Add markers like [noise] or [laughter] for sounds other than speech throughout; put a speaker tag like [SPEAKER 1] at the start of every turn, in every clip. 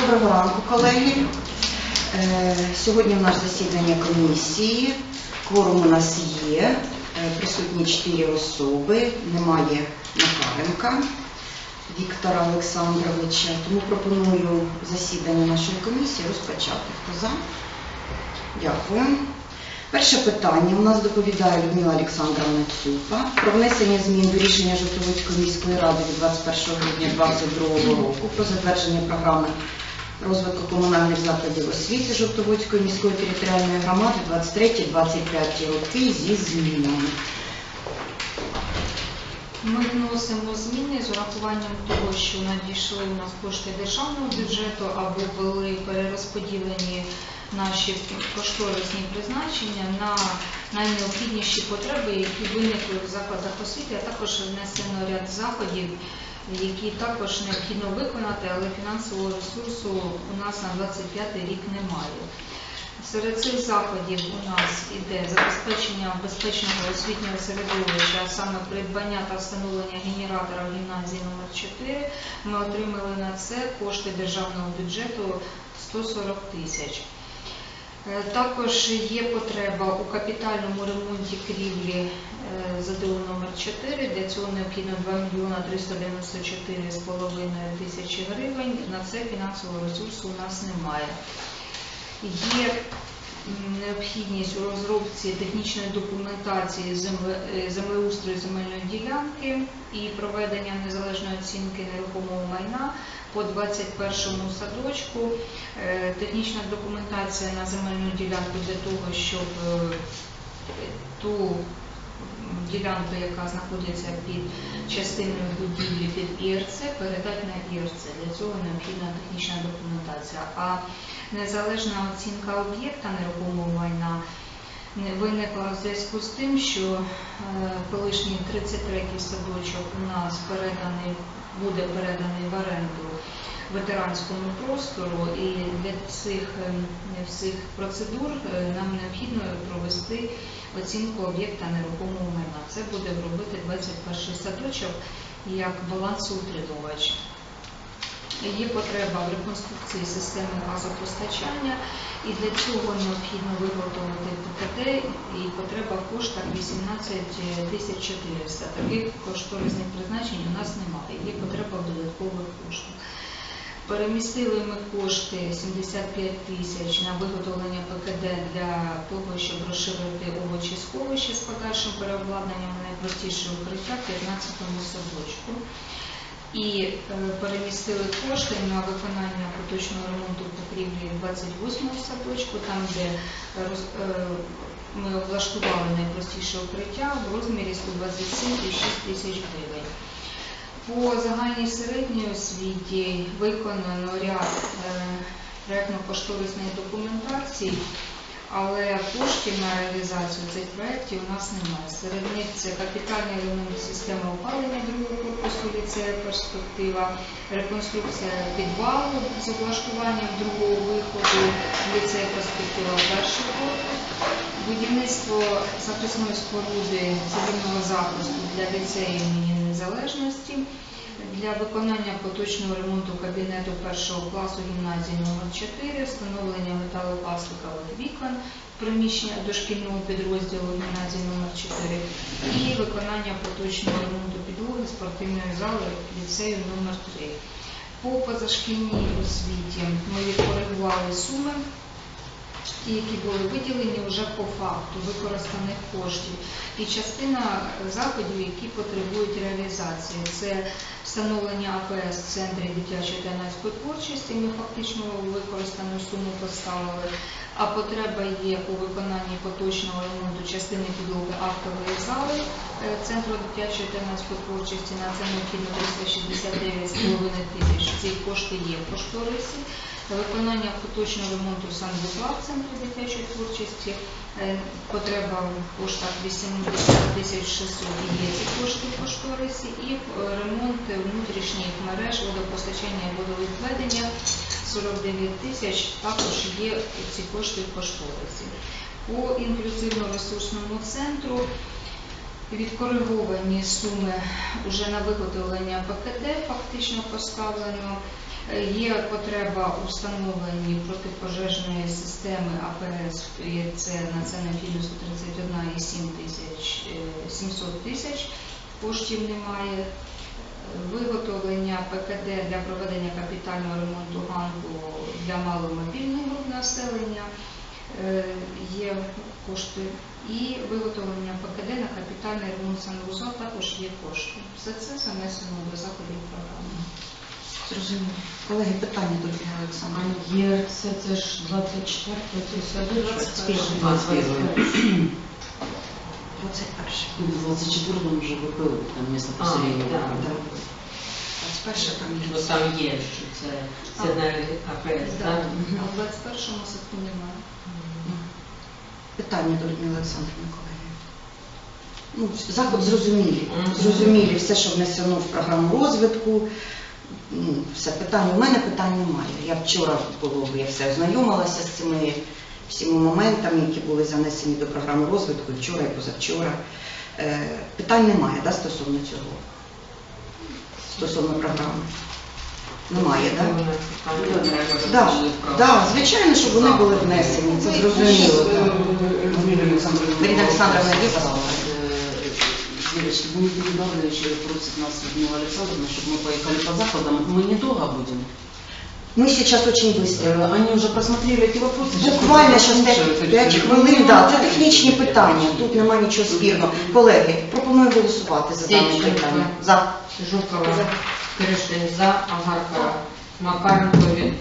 [SPEAKER 1] Доброго ранку, колеги. Е, Сьогодні в нас засідання комісії. Кворум у нас є. Е, Присутні 4 особи. Немає Макаренка Віктора Олександровича. Тому пропоную засідання нашої комісії розпочати. Хто за? Дякую. Перше питання у нас доповідає Людмила Олександровна Цюпа про внесення змін до рішення Жовтоводської міської ради від 21 грудня 2022 року про затвердження програми розвитку комунальних закладів освіти Жовтоводської міської територіальної громади 23-25 роки зі змінами.
[SPEAKER 2] Ми вносимо зміни з урахуванням того, що надійшли у нас кошти державного бюджету або були перерозподілені наші кошторисні призначення на найнеобхідніші потреби, які виникли в закладах освіти, а також внесено ряд заходів, які також необхідно виконати, але фінансового ресурсу у нас на 25 рік немає. Серед цих заходів у нас іде забезпечення безпечного освітнього середовища, а саме придбання та встановлення генератора в гімназії номер 4 Ми отримали на це кошти державного бюджету 140 тисяч. Е, Також є потреба у капітальному ремонті крівлі е, ЗДУ номер 4 Для цього необхідно 2 мільйона 394,5 тисячі гривень. На це фінансового ресурсу у нас немає. Є необхідність у розробці технічної документації е, землеустрою земельної ділянки і проведення незалежної оцінки нерухомого майна по 21 садочку. Е, Технічна документація на земельну ділянку для того, щоб е, ту ділянку, яка знаходиться під частиною будівлі під ІРЦ, передати на ІРЦ. Для цього необхідна технічна документація. А незалежна оцінка об'єкта нерухомого майна виникла в зв'язку з тим, що е, колишній 33-й садочок у нас переданий, буде переданий в оренду ветеранському простору, і для цих е, всіх процедур е, нам необхідно провести оцінку об'єкта нерухомого майна. Це буде робити 21-й садочок як балансоутримувач. Є потреба в реконструкції системи газопостачання, і для цього необхідно виготовити ПКД, і потреба в коштах 18 тисяч 400. Таких кошторисних призначень у нас немає, є потреба в додаткових коштах. Перемістили ми кошти 75 тисяч на виготовлення ПКД для того, щоб розширити овочі сховище з подальшим переобладнанням на найпростіше укриття в 15-му садочку. І е, перемістили кошти на виконання поточного ремонту покрівлі 28-го садочку, там, де е, е, ми облаштували найпростіше укриття в розмірі 127,6 тисяч гривень. По загальній середній освіті виконано ряд проєктно-кошторисної документації, але коштів на реалізацію цих проєктів у нас немає. Серед них це капітальний ремонт системи опалення другого корпусу ліцею перспектива, реконструкція підвалу з облаштуванням другого виходу ліцею перспектива перший корпус, будівництво захисної споруди цивільного захисту для ліцею імені Незалежності, для виконання поточного ремонту кабінету першого класу гімназії номер 4 встановлення металопластикових вікон приміщення дошкільного підрозділу гімназії номер 4 і виконання поточного ремонту підлоги спортивної зали ліцею номер 3 По позашкільній освіті ми відкоригували суми ті, які були виділені вже по факту використаних коштів, і частина заходів, які потребують реалізації. Це встановлення АПС в центрі дитячої та юнацької творчості. Ми фактично використану суму поставили. А потреба є у виконанні поточного ремонту частини підлоги актової зали е, Центру дитячої та юнацької творчості. На це необхідно 369,5 тисяч. Ці кошти є в кошторисі. Виконання поточного ремонту санвузла в центрі дитячої творчості. Е, Потреба в коштах 80 тисяч 600 є ці кошти в кошторисі. І е, ремонт внутрішніх мереж водопостачання і водовідведення 49 тисяч також є ці кошти в кошторисі. По інклюзивно-ресурсному центру відкориговані суми вже на виготовлення ПКД фактично поставлено. Е, Є потреба у встановленні протипожежної системи АПС, це на це необхідно 131,7 тисяч, е, 700 тисяч, коштів немає. Виготовлення ПКД для проведення капітального ремонту ганку для маломобільних груп населення е, є кошти. І виготовлення ПКД на капітальний ремонт санвузол також є кошти. Все це занесено до заходів програми.
[SPEAKER 1] Зрозуміло. Колеги, питання до Людмили
[SPEAKER 3] А є це, це ж 24 це садочок.
[SPEAKER 2] 21.
[SPEAKER 3] 21.
[SPEAKER 1] 21.
[SPEAKER 4] В 24-му вже випили там місто
[SPEAKER 3] А,
[SPEAKER 4] поселення.
[SPEAKER 3] так, так.
[SPEAKER 1] 21 там
[SPEAKER 3] Бо
[SPEAKER 1] є.
[SPEAKER 3] там є, що це, це на АПС,
[SPEAKER 2] Да.
[SPEAKER 3] так?
[SPEAKER 2] А в 21-му садку немає.
[SPEAKER 1] Питання до Людмили Олександрівни, колеги. Ну, заход зрозумілі.
[SPEAKER 3] Мгм.
[SPEAKER 1] Зрозумілі все, що внесено в програму розвитку. Ну, все питання. У мене питань немає. Я вчора було, я все ознайомилася з цими всіми моментами, які були занесені до програми розвитку і вчора, і позавчора. Е, питань немає да, стосовно цього. Стосовно програми. Немає, так?
[SPEAKER 3] Це
[SPEAKER 1] Да?
[SPEAKER 3] вона
[SPEAKER 4] Ну,
[SPEAKER 3] питання.
[SPEAKER 1] Да, да, звичайно, щоб вони були внесені, це зрозуміло. так.
[SPEAKER 4] Людмила Александровна.
[SPEAKER 1] Марина Александровна, є
[SPEAKER 4] сказала,
[SPEAKER 1] пожалуйста.
[SPEAKER 4] э, Девочки, мы передали, еще просит нас Людмила Александровна, чтобы мы поехали по заходам. Мы недолго будем.
[SPEAKER 1] Ми зараз дуже швидко.
[SPEAKER 4] Э, Они уже просмотрели эти вопросы. сейчас
[SPEAKER 1] Буквально
[SPEAKER 4] только
[SPEAKER 1] зараз
[SPEAKER 4] послушают
[SPEAKER 1] 5
[SPEAKER 4] эти-
[SPEAKER 1] хвилин, да, це технічні питання, тут немає нічого спірного. Колеги, пропоную голосувати за дане
[SPEAKER 3] Сенченко.
[SPEAKER 1] питання. За.
[SPEAKER 3] Жукова, Кришин за, Агарка, Макаренко від-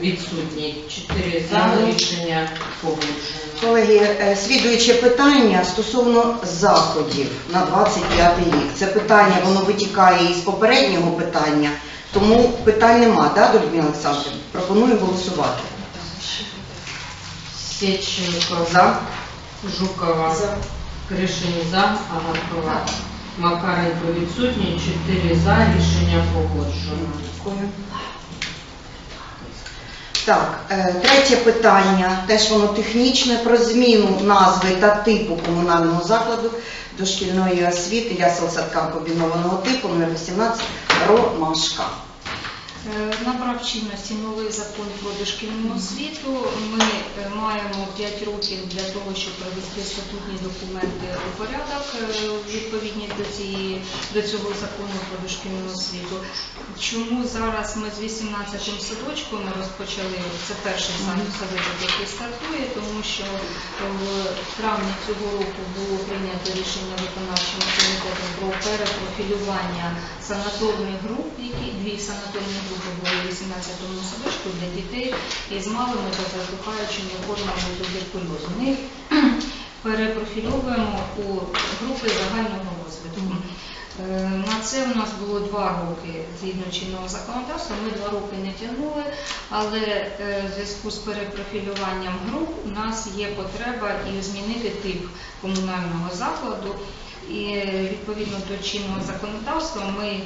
[SPEAKER 3] відсутній. Чотири за, рішення погоджено.
[SPEAKER 1] Колеги, е, слідуюче питання стосовно заходів на 25 рік. Це питання, воно витікає із попереднього питання, тому питань нема, да, до Людмили Олександрівни? Пропоную голосувати.
[SPEAKER 3] Сеченко
[SPEAKER 1] За.
[SPEAKER 3] Жукова, За. Кришин за, Агаркова, Макаренко відсутній. Чотири за, рішення погоджено.
[SPEAKER 1] Дякую. Так, е, третє питання, теж воно технічне, про зміну назви та типу комунального закладу дошкільної освіти ясел садка комбінованого типу номер 18 Ромашка.
[SPEAKER 2] Е, Набрав чинності новий закон про дошкільну освіту. Ми е, маємо 5 років для того, щоб привести статутні документи у порядок е, відповідність до цієї до цього закону про дошкільну освіту. Чому зараз ми з 18-м садочком розпочали? Це перший садочок, який стартує, тому що в травні цього року було прийнято рішення виконавчим комітетом про перепрофілювання санаторних груп, які дві санаторні групи були в 18-му садочку для дітей із малими та задухаючими формами туберкульозу. Ми їх [clears throat] перепрофільовуємо у групи загального розвитку. Е, На це у нас було два роки згідно чинного законодавства. Ми два роки не тягнули, але е, в зв'язку з перепрофілюванням груп у нас є потреба і змінити тип комунального закладу. І відповідно до чинного законодавства ми е,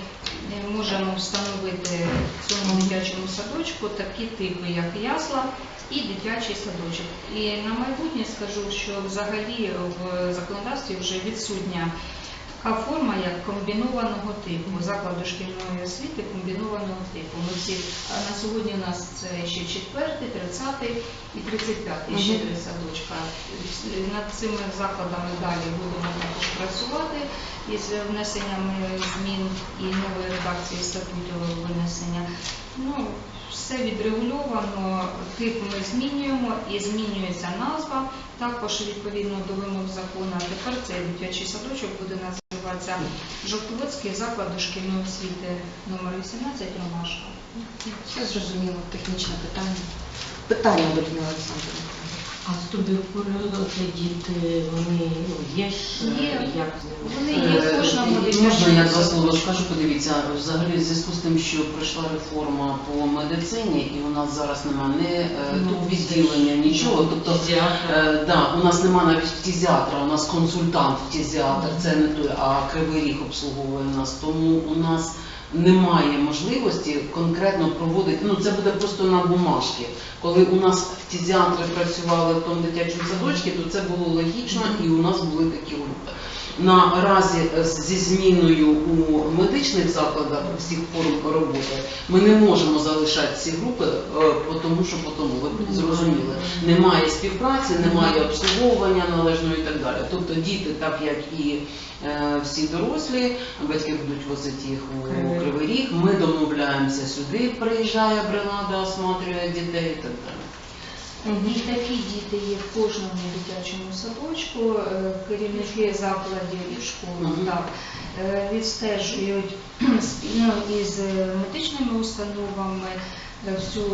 [SPEAKER 2] можемо встановити в цьому дитячому садочку такі типи, як ясла і дитячий садочок. І на майбутнє скажу, що взагалі в законодавстві вже відсутня така форма, як комбінованого типу, заклад дошкільної освіти комбінованого типу. Ми всі на сьогодні у нас це ще четвертий, тридцятий і тридцять п'ятий ще три садочка. Над цими закладами далі будемо також працювати із внесенням змін і нової редакції статуту винесення. Ну, все відрегульовано, тип ми змінюємо і змінюється назва. Також відповідно до вимог закону. А Тепер цей дитячий садочок буде називатися Жовтоводський заклад дошкільної освіти номер 18 Ромашка.
[SPEAKER 1] Все зрозуміло, технічне питання. Питання до Людмили Олександрівни.
[SPEAKER 3] А з туберкульозом це діти, вони ну, є ж,
[SPEAKER 2] Є.
[SPEAKER 3] е, як?
[SPEAKER 2] Вони є в кожному
[SPEAKER 4] Е, Можна я два слова скажу, подивіться, взагалі в зв'язку з тим, що пройшла реформа по медицині, і у нас зараз немає не е,
[SPEAKER 3] Ну,
[SPEAKER 4] тут відділення, нічого. Тобто
[SPEAKER 3] Фтизіатр.
[SPEAKER 4] Е, да, у нас нема навіть фтизіатра, у нас консультант фтизіатр, це не той, а Кривий Ріг обслуговує нас. Тому у нас немає можливості конкретно проводити, ну це буде просто на бумажці. Коли у нас фтізіатри працювали в тому дитячому садочці, то це було логічно і у нас були такі групи. Наразі е, зі зміною у медичних закладах всіх форм роботи ми не можемо залишати ці групи, е, тому що по тому ви зрозуміли. Немає співпраці, немає обслуговування належного і так далі. Тобто діти, так як і е, всі дорослі, батьки будуть возити їх у.
[SPEAKER 3] Кривий Ріг.
[SPEAKER 4] Ми домовляємося сюди, приїжджає бригада, осматрює дітей і так далі.
[SPEAKER 2] І такі діти є в кожному дитячому садочку, е, керівники закладів і школ так, е, відстежують спільно [clears throat] із е, медичними установами всю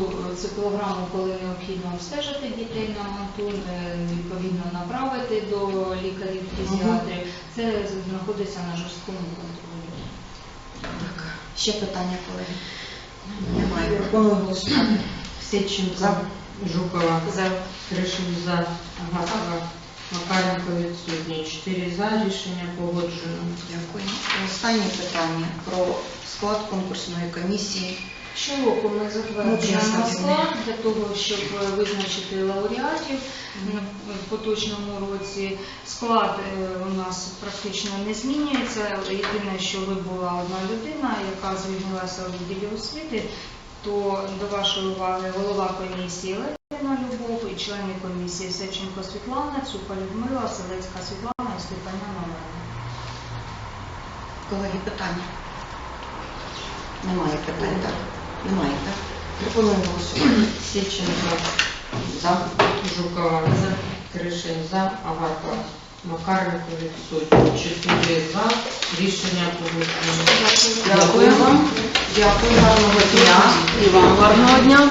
[SPEAKER 2] цю програму, коли необхідно обстежити дітей на мантун, е, відповідно направити до лікарів фтизіатрів. Це знаходиться на жорсткому контролі.
[SPEAKER 1] Так. Ще питання, колеги? Немає. Пропоную голосувати.
[SPEAKER 3] Сеченко,
[SPEAKER 1] За.
[SPEAKER 3] Жукова,
[SPEAKER 2] За
[SPEAKER 3] Кришин за, Агатова, Макаренко відсутні. Чотири за, рішення погоджено.
[SPEAKER 1] Дякую. Останнє питання про склад конкурсної комісії.
[SPEAKER 2] Щороку ми затверджуємо склад для того, щоб визначити лауреатів в поточному році. Склад е, у нас практично не змінюється. Єдине, що вибула одна людина, яка звільнилася у відділі освіти, то до вашої уваги голова комісії Левина Любов і члени комісії Севченко Світлана, Цупа Людмила, Селецька Світлана і Степаняна Олена.
[SPEAKER 1] Колеги, питання? Немає питань, так? Немає, так? Пропоную голосувати.
[SPEAKER 3] Сеченко,
[SPEAKER 1] За.
[SPEAKER 3] Жукова, Кришин за, Агатова, Макаренко відсутні. Чотири за, рішення погоджено.
[SPEAKER 1] Дякую вам. Дякую, гарного дня.
[SPEAKER 4] І вам гарного дня.